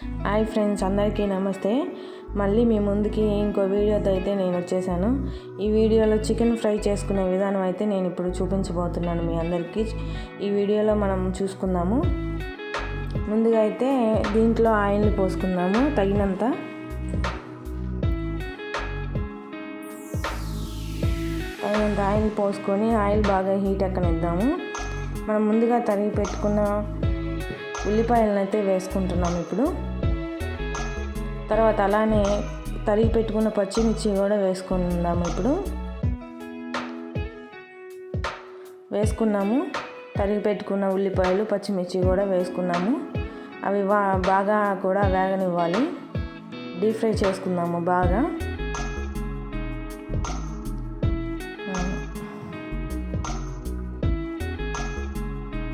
Hi friends అందరికీ నమస్తే. మళ్ళీ మీ ముందుకి ఇంకో వీడియోతో అయితే నేను వచ్చేసాను. ఈ వీడియోలో చికెన్ ఫ్రై చేసుకునే విధానం అయితే నేను ఇప్పుడు చూపించబోతున్నాను మీ అందరికీ. ఈ వీడియోలో మనం చూసుకుందాము. ముందుగా అయితే దీంట్లో ఆయిల్ని పోసుకుందాము తగినంత. తగినంత ఆయిల్ పోసుకొని ఆయిల్ బాగా హీట్ ఎక్కనిద్దాము. మనం ముందుగా తరిగి పెట్టుకున్న ఉల్లిపాయలను అయితే వేసుకుంటున్నాం ఇప్పుడు. తర్వాత అలానే తరిగి పెట్టుకున్న పచ్చిమిర్చి కూడా వేసుకుందాము ఇప్పుడు. వేసుకున్నాము. తరిగి పెట్టుకున్న ఉల్లిపాయలు పచ్చిమిర్చి కూడా వేసుకున్నాము. అవి బాగా కూడా వేగనివ్వాలి. డీప్ ఫ్రై చేసుకుందాము బాగా.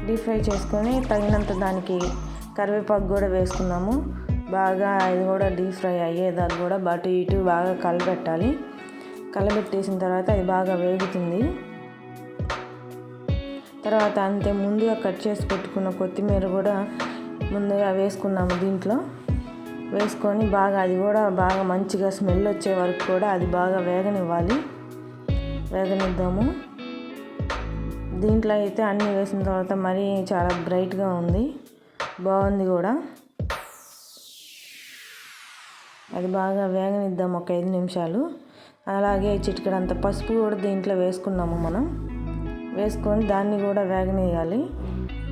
డీప్ ఫ్రై చేసుకొని తగినంత దానికి కరివేపాకు కూడా వేసుకున్నాము. బాగా ఇది కూడా డీప్ ఫ్రై అయ్యేదాన్ని కూడా బటు ఇటు బాగా కలబెట్టాలి. కలబెట్టేసిన తర్వాత అది బాగా వేగుతుంది. తర్వాత అంతే ముందుగా కట్ చేసి పెట్టుకున్న కొత్తిమీర కూడా ముందుగా వేసుకున్నాము దీంట్లో. వేసుకొని బాగా అది కూడా బాగా మంచిగా స్మెల్ వచ్చే వరకు కూడా అది బాగా వేగనివ్వాలి. వేగనిద్దాము. దీంట్లో అయితే అన్నీ వేసిన తర్వాత మరీ చాలా బ్రైట్గా ఉంది. బాగుంది కూడా. అది బాగా వేగనిద్దాం ఒక ఐదు నిమిషాలు. అలాగే చిటికడంత పసుపు కూడా దీంట్లో వేసుకున్నాము మనం. వేసుకొని దాన్ని కూడా వేగనేయాలి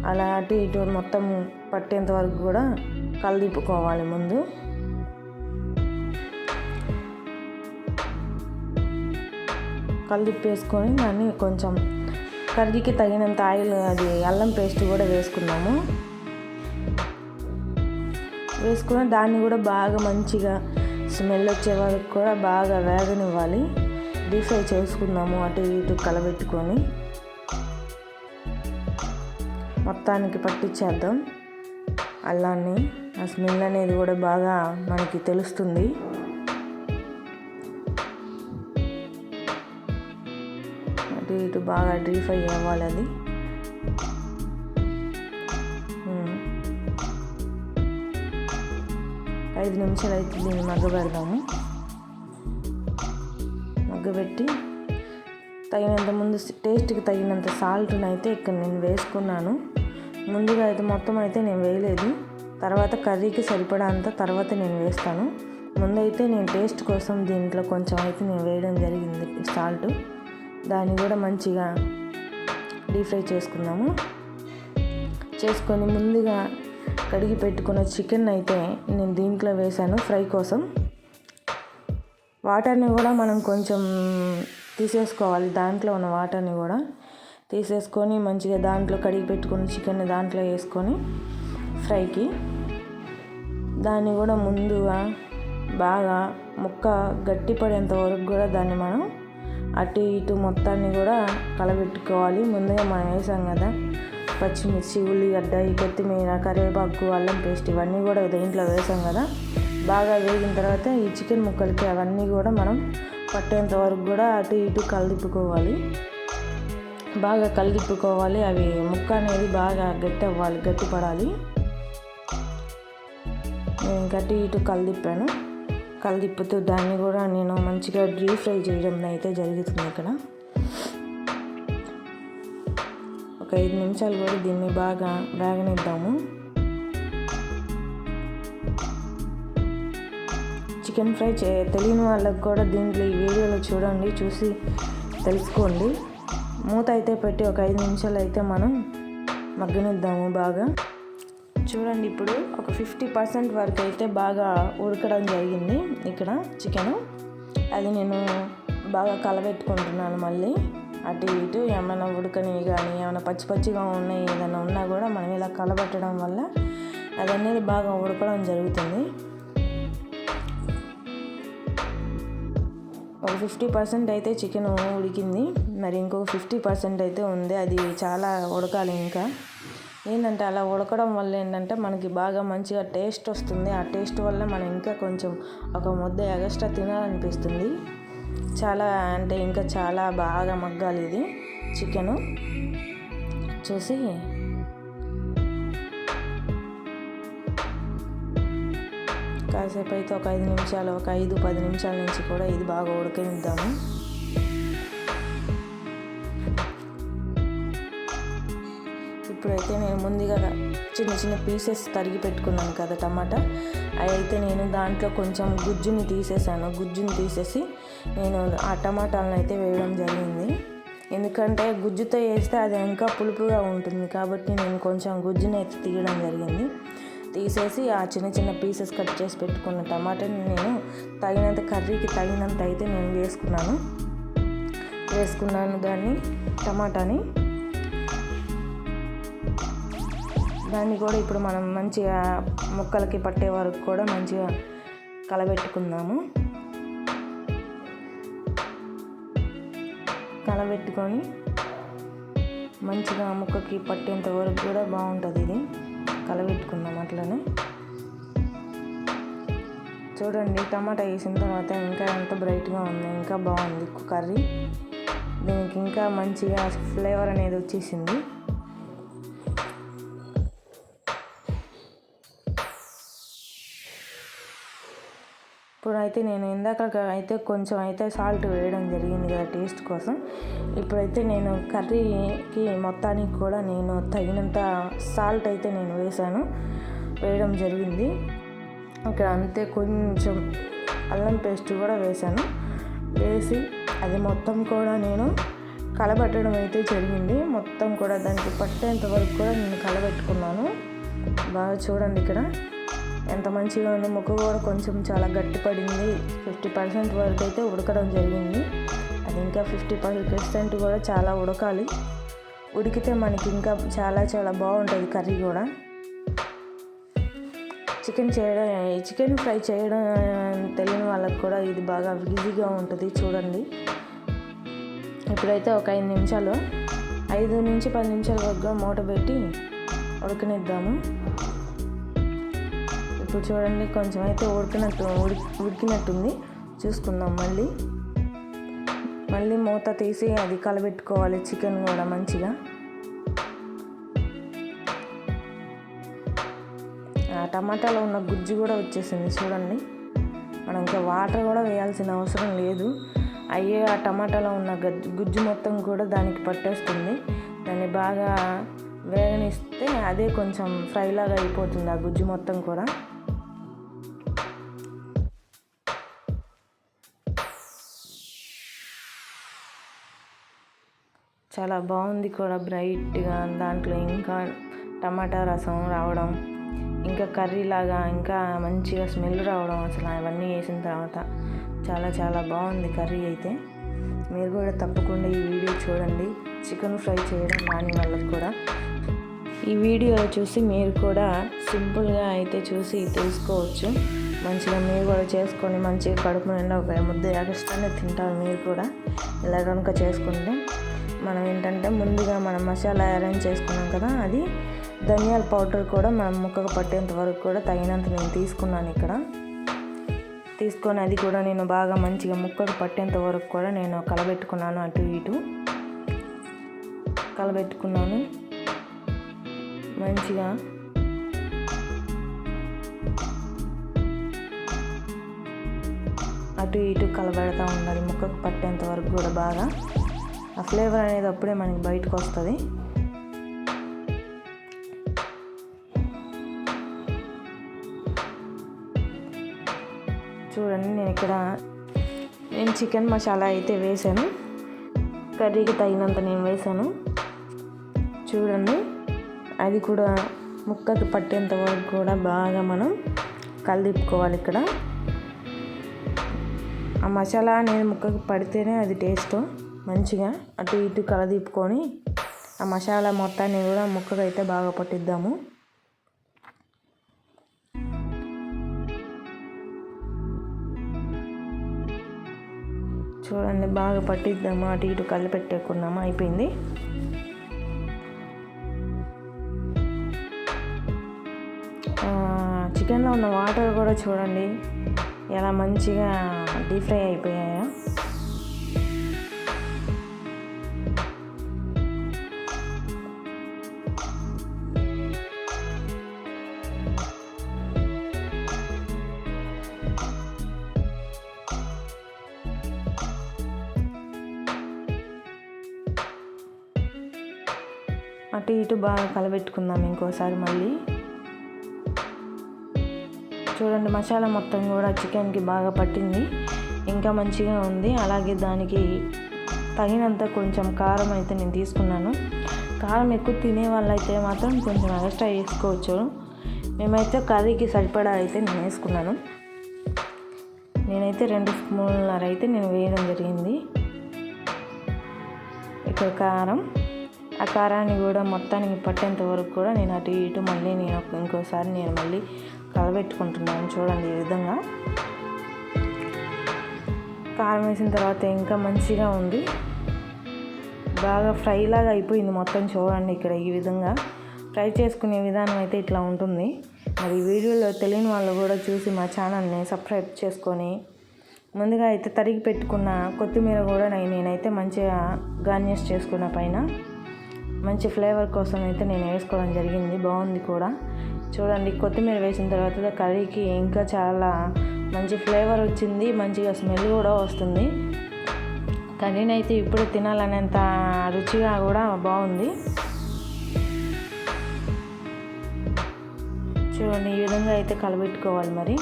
అలా అటు ఇటు మొత్తం పట్టేంత వరకు కూడా కలదిప్పుకోవాలి ముందు. కలదిప్పేసుకొని దాన్ని కొంచెం కర్రీకి తగినంత ఆయిల్ అది అల్లం పేస్ట్ కూడా వేసుకున్నాము. వేసుకుని దాన్ని కూడా బాగా మంచిగా స్మెల్ వచ్చే వరకు కూడా బాగా వేగనివ్వాలి. డీప్ ఫ్రై చేసుకుందాము అటు ఇటు కలబెట్టుకొని. మొత్తానికి పట్టించేద్దాం అల్లాన్ని ఆ స్మెల్ అనేది కూడా బాగా మనకి తెలుస్తుంది. అటు ఇటు బాగా డీప్ ఫ్రై అవ్వాలి అది. ఐదు నిమిషాలు అయితే దీన్ని మగ్గబెడదాము మగ్గబెట్టి తగినంత ముందు టేస్ట్కి తగినంత సాల్ట్ని అయితే ఇక్కడ నేను వేసుకున్నాను. ముందుగా అయితే మొత్తం అయితే నేను వేయలేదు. తర్వాత కర్రీకి సరిపడా అంత తర్వాత నేను వేస్తాను. ముందైతే నేను టేస్ట్ కోసం దీంట్లో కొంచెం అయితే నేను వేయడం జరిగింది సాల్ట్. దాన్ని కూడా మంచిగా డీప్ ఫ్రై చేసుకుందాము. చేసుకొని ముందుగా కడిగి పెట్టుకున్న చికెన్ అయితే నేను దీంట్లో వేసాను ఫ్రై కోసం. వాటర్ని కూడా మనం కొంచెం తీసేసుకోవాలి దాంట్లో ఉన్న వాటర్ని కూడా తీసేసుకొని మంచిగా దాంట్లో కడిగి పెట్టుకున్న చికెన్ని దాంట్లో వేసుకొని ఫ్రైకి. దాన్ని కూడా ముందుగా బాగా ముక్క గట్టి పడేంత వరకు కూడా దాన్ని మనం అటు ఇటు మొత్తాన్ని కూడా కలబెట్టుకోవాలి. ముందుగా మనం వేసాం కదా పచ్చిమిర్చి ఉల్లిగడ్డ ఈ కొత్తిమీర కరివేపాకు అల్లం పేస్ట్ ఇవన్నీ కూడా దీంట్లో వేసాం కదా. బాగా వేగిన తర్వాత ఈ చికెన్ ముక్కలకి అవన్నీ కూడా మనం పట్టేంత వరకు కూడా అటు ఇటు కలిదిప్పుకోవాలి. బాగా కలిదిప్పుకోవాలి. అవి ముక్క అనేది బాగా గట్టి అవ్వాలి గట్టి పడాలి. నేను గట్టి ఇటు కలిదిప్పాను. కలిదిప్పుతూ దాన్ని కూడా నేను మంచిగా డీప్ ఫ్రై చేయడం అయితే జరుగుతుంది ఇక్కడ. ఒక ఐదు నిమిషాలు కూడా దీన్ని బాగా వేగనిద్దాము చికెన్ ఫ్రై చే తెలియని వాళ్ళకి కూడా దీంట్లో ఈ వీడియోలో చూడండి చూసి తెలుసుకోండి. మూత అయితే పెట్టి ఒక ఐదు నిమిషాలు అయితే మనం మగ్గనిద్దాము బాగా. చూడండి ఇప్పుడు ఒక ఫిఫ్టీ పర్సెంట్ వరకు అయితే బాగా ఉడకడం జరిగింది ఇక్కడ చికెను. అది నేను బాగా కలబెట్టుకుంటున్నాను మళ్ళీ. అటు ఇటు ఏమైనా ఉడకని కానీ ఏమైనా పచ్చి పచ్చిగా ఉన్నాయి ఏదైనా ఉన్నా కూడా మనం ఇలా కలబట్టడం వల్ల అది అనేది బాగా ఉడకడం జరుగుతుంది. ఒక ఫిఫ్టీ పర్సెంట్ అయితే చికెన్ ఉడికింది. మరి ఇంకో ఫిఫ్టీ పర్సెంట్ అయితే ఉంది. అది చాలా ఉడకాలి ఇంకా. ఏంటంటే అలా ఉడకడం వల్ల ఏంటంటే మనకి బాగా మంచిగా టేస్ట్ వస్తుంది. ఆ టేస్ట్ వల్ల మనం ఇంకా కొంచెం ఒక ముద్ద ఎగస్ట్రా తినాలనిపిస్తుంది. చాలా అంటే ఇంకా చాలా బాగా మగ్గాలి ఇది చికెను. చూసి. కాసేపు అయితే ఒక ఐదు నిమిషాలు ఒక ఐదు పది నిమిషాల నుంచి కూడా ఇది బాగా ఉడకనిద్దాము. ఇప్పుడైతే నేను ముందుగా చిన్న చిన్న పీసెస్ తరిగి పెట్టుకున్నాను కదా టమాటా. అవి అయితే నేను దాంట్లో కొంచెం గుజ్జుని తీసేసాను. గుజ్జుని తీసేసి నేను ఆ టమాటాలను అయితే వేయడం జరిగింది. ఎందుకంటే గుజ్జుతో వేస్తే అది ఇంకా పులుపుగా ఉంటుంది కాబట్టి నేను కొంచెం గుజ్జుని అయితే తీయడం జరిగింది. తీసేసి ఆ చిన్న చిన్న పీసెస్ కట్ చేసి పెట్టుకున్న టమాటాని నేను తగినంత కర్రీకి తగినంత అయితే నేను వేసుకున్నాను. వేసుకున్నాను దాన్ని టమాటాని. దాన్ని కూడా ఇప్పుడు మనం మంచిగా ముక్కలకి పట్టే వరకు కూడా మంచిగా కలబెట్టుకుందాము. కలబెట్టుకొని మంచిగా ముక్కకి పట్టేంత వరకు కూడా బాగుంటుంది ఇది. కలబెట్టుకుందాం అట్లనే. చూడండి టమాటా వేసిన తర్వాత ఇంకా ఎంత బ్రైట్గా ఉంది ఇంకా బాగుంది. కర్రీ దీనికి ఇంకా మంచిగా ఫ్లేవర్ అనేది వచ్చేసింది. ఇప్పుడైతే నేను ఇందాక అయితే కొంచెం అయితే సాల్ట్ వేయడం జరిగింది కదా టేస్ట్ కోసం. ఇప్పుడైతే నేను కర్రీకి మొత్తానికి కూడా నేను తగినంత సాల్ట్ అయితే నేను వేసాను వేయడం జరిగింది. ఇక్కడ అంతే కొంచెం అల్లం పేస్ట్ కూడా వేసాను వేసి అది మొత్తం కూడా నేను కలబెట్టడం అయితే జరిగింది. మొత్తం కూడా దానికి పట్టేంత వరకు కూడా నేను కలబెట్టుకున్నాను. బాగా చూడండి ఇక్కడ. ఎంత మంచిగా ఉంది ముక్క కూడా కొంచెం చాలా గట్టి పడింది ఫిఫ్టీ పర్సెంట్ వరకు అయితే ఉడకడం జరిగింది. అది ఇంకా ఫిఫ్టీ పర్సెంట్ కూడా చాలా ఉడకాలి. ఉడికితే మనకి ఇంకా చాలా చాలా బాగుంటుంది కర్రీ కూడా. చికెన్ చేయడం చికెన్ ఫ్రై చేయడం తెలియని వాళ్ళకి కూడా ఇది బాగా ఈజీగా ఉంటుంది చూడండి. ఇప్పుడైతే ఒక ఐదు నిమిషాలు ఐదు నుంచి పది నిమిషాల వరకు మూట పెట్టి ఉడకనిద్దాము. ఇప్పుడు చూడండి కొంచెం అయితే ఉడికినట్టు ఉడికి ఉడికినట్టుంది. చూసుకుందాం మళ్ళీ. మళ్ళీ మూత తీసి అది కలబెట్టుకోవాలి చికెన్ కూడా మంచిగా. టమాటాలో ఉన్న గుజ్జు కూడా వచ్చేసింది చూడండి. మనం ఇంకా వాటర్ కూడా వేయాల్సిన అవసరం లేదు. అయ్యే ఆ టమాటాలో ఉన్న గుజ్జు మొత్తం కూడా దానికి పట్టేస్తుంది. దాన్ని బాగా వేగనిస్తే అదే కొంచెం ఫ్రైలాగా అయిపోతుంది ఆ గుజ్జు మొత్తం కూడా. చాలా బాగుంది కూడా బ్రైట్గా దాంట్లో ఇంకా టమాటా రసం రావడం ఇంకా కర్రీ లాగా ఇంకా మంచిగా స్మెల్ రావడం అసలు అవన్నీ వేసిన తర్వాత చాలా చాలా బాగుంది కర్రీ అయితే. మీరు కూడా తప్పకుండా ఈ వీడియో చూడండి. చికెన్ ఫ్రై చేయడం రాని వాళ్ళకి కూడా. ఈ వీడియో చూసి మీరు కూడా సింపుల్గా అయితే చూసి తెలుసుకోవచ్చు. మంచిగా మీరు కూడా చేసుకొని మంచిగా కడుపు నిండా ఒక ముద్ద ఎక్స్ట్రానే తింటారు మీరు కూడా. ఇలా కనుక చేసుకుంటే మనం ఏంటంటే ముందుగా మనం మసాలా అరేంజ్ చేసుకున్నాం కదా అది ధనియాల పౌడర్ కూడా మనం ముక్కకు పట్టేంత వరకు కూడా తగినంత నేను తీసుకున్నాను ఇక్కడ. తీసుకొని అది కూడా నేను బాగా మంచిగా ముక్కకు పట్టేంత వరకు కూడా నేను కలబెట్టుకున్నాను అటు ఇటు. కలబెట్టుకున్నాను. మంచిగా అటు ఇటు కలబెడతా ఉండాలి ముక్కకు పట్టేంత వరకు కూడా బాగా. ఆ ఫ్లేవర్ అనేది అప్పుడే మనకి బయటకు వస్తుంది. చూడండి నేను ఇక్కడ నేను చికెన్ మసాలా అయితే వేసాను. కర్రీకి తగినంత నేను వేసాను. చూడండి అది కూడా ముక్కకి పట్టేంత వరకు కూడా బాగా మనం కలిదిప్పుకోవాలి ఇక్కడ. ఆ మసాలా అనేది ముక్కకి పడితేనే అది టేస్ట్. మంచిగా అటు ఇటు కలదీపుకొని ఆ మసాలా మొత్తాన్ని కూడా ముక్కగా అయితే బాగా పట్టిద్దాము. చూడండి బాగా పట్టిద్దాము. అటు ఇటు కళ్ళు పెట్టేకున్నాము అయిపోయింది. చికెన్లో ఉన్న వాటర్ కూడా చూడండి ఎలా మంచిగా డీప్ ఫ్రై అయిపోయాయో. బాగా కలబెట్టుకుందాం ఇంకోసారి మళ్ళీ. చూడండి మసాలా మొత్తం కూడా చికెన్కి బాగా పట్టింది. ఇంకా మంచిగా ఉంది. అలాగే దానికి తగినంత కొంచెం కారం అయితే నేను తీసుకున్నాను. కారం ఎక్కువ తినే వాళ్ళైతే మాత్రం కొంచెం ఎక్స్ట్రా వేసుకోవచ్చు మేమైతే కర్రీకి సరిపడా అయితే నేను వేసుకున్నాను. నేనైతే రెండు స్పూన్లన్నర అయితే నేను వేయడం జరిగింది. ఇక్కడ కారం. ఆ కారాన్ని కూడా మొత్తానికి పట్టేంత వరకు కూడా నేను అటు ఇటు మళ్ళీ నేను ఇంకోసారి నేను మళ్ళీ కలబెట్టుకుంటున్నాను చూడండి ఈ విధంగా. కారం వేసిన తర్వాత ఇంకా మంచిగా ఉంది. బాగా ఫ్రై లాగా అయిపోయింది మొత్తం చూడండి ఇక్కడ ఈ విధంగా. ఫ్రై చేసుకునే విధానం అయితే ఇట్లా ఉంటుంది. మరి వీడియోలో తెలియని వాళ్ళు కూడా చూసి మా ఛానల్ని సబ్స్క్రైబ్ చేసుకొని ముందుగా అయితే తరిగి పెట్టుకున్న కొత్తిమీర కూడా నేనైతే మంచిగా గార్నిష్ చేసుకున్న పైన మంచి ఫ్లేవర్ కోసం అయితే నేను వేసుకోవడం జరిగింది. బాగుంది కూడా. చూడండి కొత్తిమీర వేసిన తర్వాత కర్రీకి ఇంకా చాలా మంచి ఫ్లేవర్ వచ్చింది. మంచిగా స్మెల్ కూడా వస్తుంది. కర్రీని అయితే ఇప్పుడు తినాలనేంత రుచిగా కూడా బాగుంది. చూడండి ఈ విధంగా అయితే కలబెట్టుకోవాలి మరి.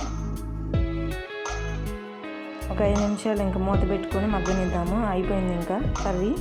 ఒక ఐదు నిమిషాలు ఇంకా మూత పెట్టుకొని మగ్గనిద్దాము. అయిపోయింది ఇంకా కర్రీ.